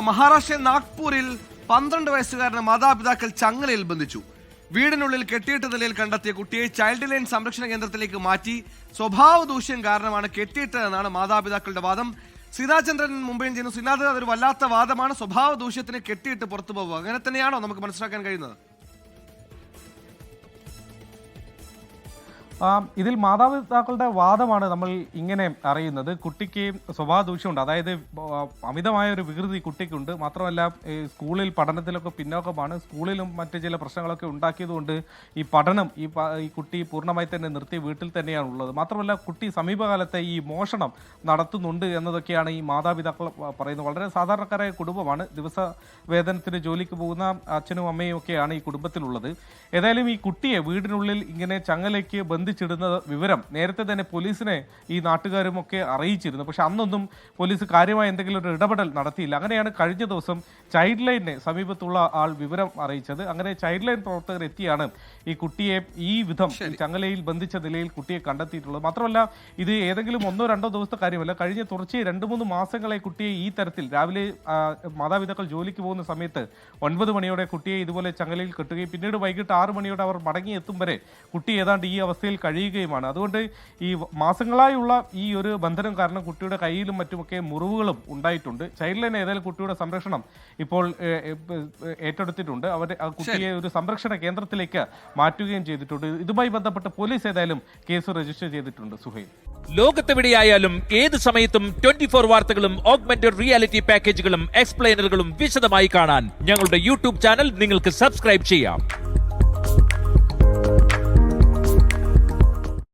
മഹാരാഷ്ട്ര നാഗ്പൂരിൽ പന്ത്രണ്ട് വയസ്സുകാരന് മാതാപിതാക്കൾ ചങ്ങലയിൽ ബന്ധിച്ചു. വീടിനുള്ളിൽ കെട്ടിയിട്ട നിലയിൽ കണ്ടെത്തിയ കുട്ടിയെ ചൈൽഡ് ലൈൻ സംരക്ഷണ കേന്ദ്രത്തിലേക്ക് മാറ്റി സ്വഭാവ ദൂഷ്യം കാരണമാണ് കെട്ടിയിട്ടതെന്നാണ് മാതാപിതാക്കളുടെ വാദം. സീതാചന്ദ്രൻ മുംബൈയിൽ ചെയ്യുന്നു സീനാഥ് അതൊരു വല്ലാത്ത വാദമാണ് സ്വഭാവ ദൂഷ്യത്തിന് കെട്ടിയിട്ട് പുറത്തു പോകുക അങ്ങനെ തന്നെയാണോ നമുക്ക് മനസ്സിലാക്കാൻ കഴിയുന്നത്? ഇതിൽ മാതാപിതാക്കളുടെ വാദമാണ് നമ്മൾ ഇങ്ങനെ അറിയുന്നത്. കുട്ടിക്ക് സ്വഭാവ ദൂഷ്യമുണ്ട് അതായത് അമിതമായ ഒരു വികൃതി കുട്ടിക്കുണ്ട്. മാത്രമല്ല സ്കൂളിൽ പഠനത്തിലൊക്കെ പിന്നോക്കമാണ്. സ്കൂളിലും മറ്റ് ചില പ്രശ്നങ്ങളൊക്കെ ഉണ്ടാക്കിയതുകൊണ്ട് ഈ പഠനം ഈ ഈ കുട്ടി പൂർണമായി തന്നെ നിർത്തി വീട്ടിൽ തന്നെയാണ് ഉള്ളത് മാത്രമല്ല കുട്ടി സമീപകാലത്തെ ഈ മോഷണം നടത്തുന്നുണ്ട് എന്നതൊക്കെയാണ് ഈ മാതാപിതാക്കൾ പറയുന്നത്. വളരെ സാധാരണക്കാരായ കുടുംബമാണ്. ദിവസ വേതനത്തിന് ജോലിക്ക് പോകുന്ന അച്ഛനും അമ്മയും ഒക്കെയാണ് ഈ കുടുംബത്തിലുള്ളത്. ഏതായാലും ഈ കുട്ടിയെ വീടിനുള്ളിൽ ഇങ്ങനെ ചങ്ങലയ്ക്ക് ബന്ധിച്ചിടുന്ന വിവരം നേരത്തെ തന്നെ പോലീസിനെ ഈ നാട്ടുകാരും ഒക്കെ അറിയിച്ചിരുന്നു. പക്ഷെ അന്നൊന്നും പോലീസ് കാര്യമായ എന്തെങ്കിലും ഒരു ഇടപെടൽ നടത്തിയില്ല. അങ്ങനെയാണ് കഴിഞ്ഞ ദിവസം ചൈൽഡ് ലൈനിനെ സമീപത്തുള്ള ആൾ വിവരം അറിയിച്ചത്. അങ്ങനെ ചൈൽഡ് ലൈൻ പ്രവർത്തകർ എത്തിയാണ് ഈ കുട്ടിയെ ഈ വിധം ചങ്ങലയിൽ ബന്ധിച്ച നിലയിൽ കുട്ടിയെ കണ്ടെത്തിയിട്ടുള്ളത്. മാത്രമല്ല ഇത് ഏതെങ്കിലും ഒന്നോ രണ്ടോ ദിവസത്തെ കാര്യമല്ല. കഴിഞ്ഞ തുടർച്ചയായി രണ്ട് മൂന്ന് മാസങ്ങളെ കുട്ടിയെ ഈ തരത്തിൽ രാവിലെ മാതാപിതാക്കൾ ജോലിക്ക് പോകുന്ന സമയത്ത് ഒൻപത് മണിയോടെ കുട്ടിയെ ഇതുപോലെ ചങ്ങലയിൽ കെട്ടുകയും പിന്നീട് വൈകിട്ട് ആറ് മണിയോടെ അവർ മടങ്ങിയെത്തും വരെ കുട്ടി ഏതാണ്ട് ഈ അവസ്ഥയിൽ കഴിയുകയുമാണ്. അതുകൊണ്ട് ഈ മാസങ്ങളായുള്ള ഈ ഒരു ബന്ധനം കാരണം കുട്ടിയുടെ കയ്യിലും മറ്റുമൊക്കെ മുറിവുകളും ഉണ്ടായിട്ടുണ്ട്. ചൈൽഡ് ലൈൻ ഏതായാലും കുട്ടിയുടെ സംരക്ഷണം ഇപ്പോൾ ഏറ്റെടുത്തിട്ടുണ്ട്. അവർ ആ കുട്ടിയെ ഒരു സംരക്ഷണ കേന്ദ്രത്തിലേക്ക് മാറ്റുകയും ചെയ്തിട്ടുണ്ട്. ഇതുമായി ബന്ധപ്പെട്ട് പോലീസ് ഏതായാലും കേസ് രജിസ്റ്റർ ചെയ്തിട്ടുണ്ട് സുഹൈൽ. ലോകത്തെവിടെയായാലും ഏത് സമയത്തും ട്വന്റി ഫോർ വാർത്തകളും ഓഗ്മെന്റഡ് റിയാലിറ്റി പാക്കേജുകളും എക്സ്പ്ലെയിനറുകളും വിശദമായി കാണാൻ ഞങ്ങളുടെ യൂട്യൂബ് ചാനൽ നിങ്ങൾക്ക് സബ്സ്ക്രൈബ് ചെയ്യാം.